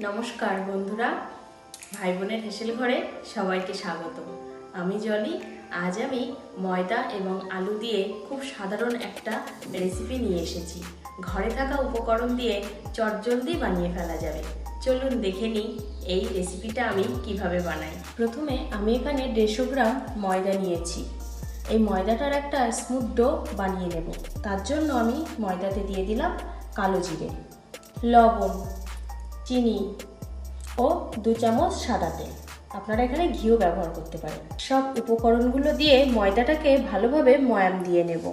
নমস্কার বন্ধুরা ভাই বোনের হেসেল ঘরে সবাইকে স্বাগত আমি জলি, আজ আমি ময়দা এবং আলু দিয়ে খুব সাধারণ একটা রেসিপি নিয়ে এসেছি। ঘরে থাকা উপকরণ দিয়ে চটজলদি বানিয়ে ফেলা যাবে। চলুন দেখে নিই এই রেসিপিটা আমি কীভাবে বানাই। প্রথমে আমি এখানে দেড়শো গ্রাম ময়দা নিয়েছি। এই ময়দাটার একটা স্মুথ ডো বানিয়ে নেব। তার জন্য আমি ময়দাতে দিয়ে দিলাম কালো জিরে, লবণ চিনি ও দু চামচ সাদা তেল। আপনারা এখানে ঘিও ব্যবহার করতে পারেন। সব উপকরণগুলো দিয়ে ময়দাটাকে ভালোভাবে ময়াম দিয়ে নেব।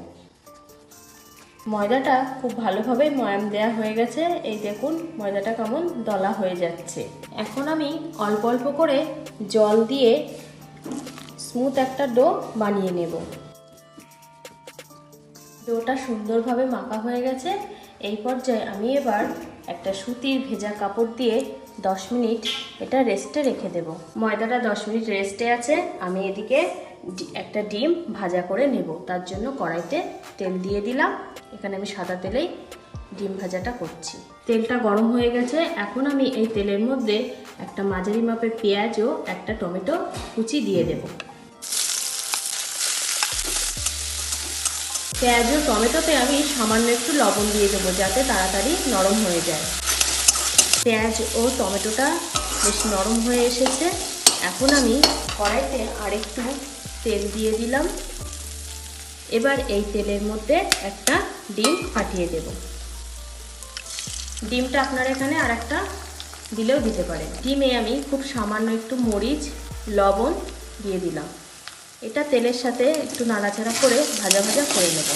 ময়দাটা খুব ভালোভাবে ময়াম দেয়া হয়ে গেছে। এই দেখুন, ময়দাটা কেমন দলা হয়ে যাচ্ছে। এখন আমি অল্প অল্প করে জল দিয়ে স্মুথ একটা ডো বানিয়ে নেব। ডোটা সুন্দরভাবে মাখা হয়ে গেছে। এই পর্যায়ে আমি এবার একটা সুতির ভেজা কাপড় দিয়ে 10 মিনিট এটা রেস্টে রেখে দেব। ময়দাটা 10 মিনিট রেস্টে আছে, আমি এদিকে একটা ডিম ভাজা করে নেব। তার জন্য কড়াইতে তেল দিয়ে দিলাম। এখানে আমি সাদা তেলেই ডিম ভাজাটা করছি। তেলটা গরম হয়ে গেছে। এখন আমি এই তেলের মধ্যে একটা মাঝারি মাপের পেঁয়াজ ও একটা টমেটো কুচি দিয়ে দেবো। পেঁয়াজ ও টমেটোতে আমি সামান্য একটু লবণ দিয়ে দেবো যাতে তাড়াতাড়ি নরম হয়ে যায়। পেঁয়াজ ও টমেটোটা বেশ নরম হয়ে এসেছে। এখন আমি কড়াইতে আরেকটু তেল দিয়ে দিলাম। এবার এই তেলের মধ্যে একটা ডিম ফাটিয়ে দেব। ডিমটা আপনারা এখানে আর একটা দিলেও দিতে পারেন। ডিমে আমি খুব সামান্য একটু মরিচ, লবণ দিয়ে দিলাম। এটা তেলের সাথে একটু নাড়াচাড়া করে ভাজা ভাজা করে নেব।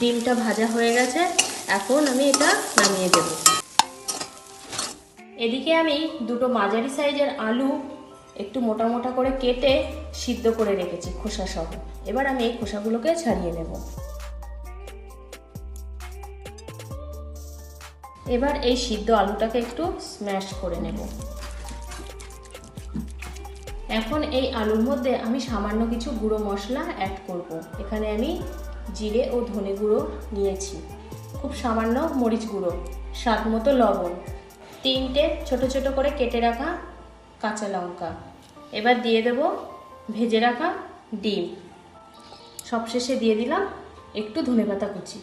ডিমটা ভাজা হয়ে গেছে, এখন আমি এটা নামিয়ে দেব। এদিকে আমি দুটো মাঝারি সাইজের আলু একটু মোটা মোটা করে কেটে সিদ্ধ করে রেখেছি খোসা সহ এবার আমি এই খোসাগুলোকে ছাড়িয়ে নেব। এবার এই সিদ্ধ আলুটাকে একটু স্ম্যাশ করে নেব। এখন এই আলুর মধ্যে আমি সামান্য কিছু গুঁড়ো মশলা অ্যাড করব। এখানে আমি জিরে ও ধনে গুঁড়ো নিয়েছি। খুব সামান্য মরিচ গুঁড়ো, স্বাদ মতো লবণ, তিনটে ছোট ছোট করে কেটে রাখা কাঁচা লঙ্কা। এবার দিয়ে দেব ভেজে রাখা ডিম। সবশেষে দিয়ে দিলাম একটু ধনেপাতা কুচি।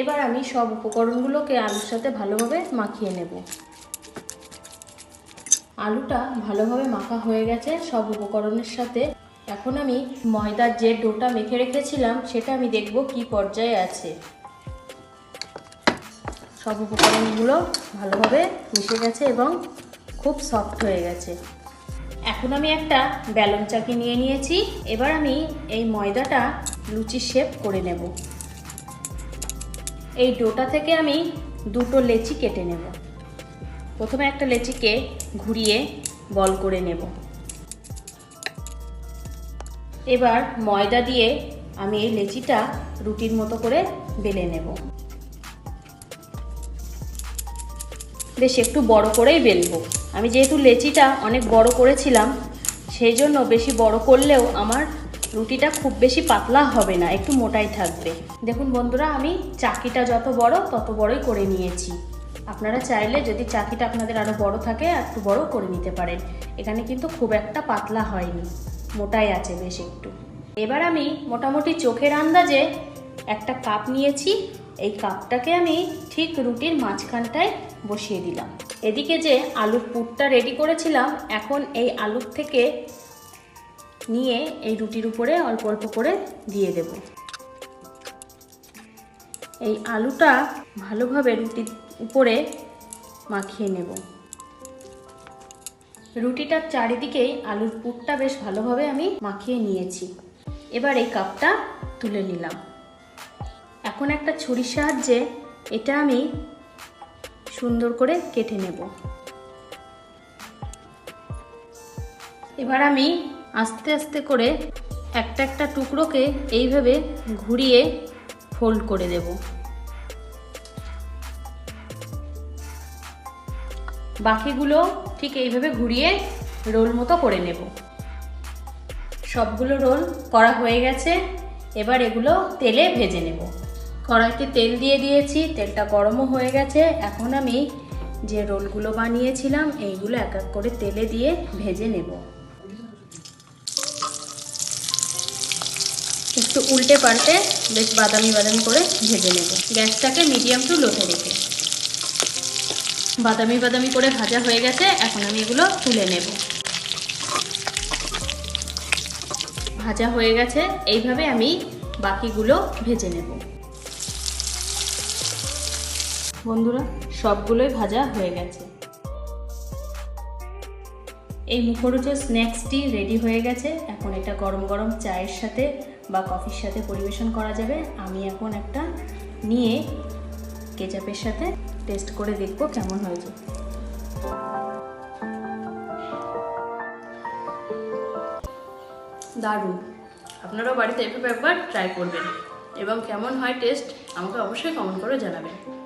এবার আমি সব উপকরণগুলোকে আলুর সাথে ভালোভাবে মাখিয়ে নেব। আলুটা ভালোভাবে মাখা হয়ে গেছে সব উপকরণের সাথে। এখন আমি ময়দার যে ডোটা মেখে রেখেছিলাম, সেটা আমি দেখব কি পর্যায়ে আছে। সব উপকরণগুলো ভালোভাবে মিশে গেছে এবং খুব সফট হয়ে গেছে। এখন আমি একটা ব্যালন চাকি নিয়ে নিয়েছি। এবার আমি এই ময়দাটা লুচি শেপ করে নেব। এই ডোটা থেকে আমি দুটো লেচি কেটে নেব। প্রথমে একটা লেচিকে ঘুরিয়ে বল করে নেব। এবার ময়দা দিয়ে আমি এই লেচিটা রুটির মতো করে বেলে নেব। বেশ একটু বড় করেই বেলবো। আমি যেহেতু লেচিটা অনেক বড় করেছিলাম, সেই জন্য বেশি বড় করলেও আমার রুটিটা খুব বেশি পাতলা হবে না, একটু মোটাই থাকবে। দেখুন বন্ধুরা, আমি চাকিটা যত বড় তত বড়ই করে নিয়েছি। আপনারা চাইলে যদি চাকিটা আপনাদের আরও বড় থাকে, একটু বড় করে নিতে পারেন। এখানে কিন্তু খুব একটা পাতলা হয়নি, মোটাই আছে বেশ একটু। এবার আমি মোটামুটি চোখের আন্দাজে একটা কাপ নিয়েছি। এই কাপটাকে আমি ঠিক রুটির মাঝখানটায় বসিয়ে দিলাম। এদিকে যে আলুর পুরটা রেডি করেছিলাম, এখন এই আলুর থেকে নিয়ে এই রুটির উপরে অল্প অল্প করে দিয়ে দেব। এই আলুটা ভালোভাবে রুটির উপরে মাখিয়ে নেব। রুটিটার চারিদিকেই আলুর পুরটা বেশ ভালোভাবে আমি মাখিয়ে নিয়েছি। এবার এই কাপটা তুলে নিলাম। এখন একটা ছুরির সাহায্যে এটা আমি সুন্দর করে কেটে নেব। এবার আমি আস্তে আস্তে করে একটা একটা টুকরোকে এইভাবে ঘুরিয়ে ফোল্ড করে দেব। বাকিগুলো ঠিক এইভাবে ঘুরিয়ে রোল মতো করে নেব। সবগুলো রোল করা হয়ে গেছে। এবার এগুলো তেলে ভেজে নেব। কড়াইতে তেল দিয়ে দিয়েছি, তেলটা গরমও হয়ে গেছে। এখন আমি যে রোলগুলো বানিয়েছিলাম, এইগুলো এক এক করে তেলে দিয়ে ভেজে নেব। একটু উল্টে পাল্টে বেশ বাদামি বাদামি করে ভেজে নেব। গ্যাসটাকে মিডিয়াম টু লোতে রেখে। বাদামি বাদামি করে ভাজা হয়ে গেছে, এখন আমি এগুলো তুলে নেব। ভাজা হয়ে গেছে, এইভাবে আমি বাকিগুলো ভেজে নেব। বন্ধুরা, সবগুলোই ভাজা হয়ে গেছে। এই মুখরোচক স্ন্যাক্সটি রেডি হয়ে গেছে। এখন এটা গরম গরম চায়ের সাথে বা কফির সাথে পরিবেশন করা যাবে। আমি এখন একটা নিয়ে কেচাপের সাথে টেস্ট করে দেখব কেমন হয়েছে। দারুণ। আপনারাও বাড়িতে এভাবে একবার ট্রাই করবেন। এবং কেমন হয় টেস্ট আমাকে অবশ্যই কমেন্ট করে জানাবেন।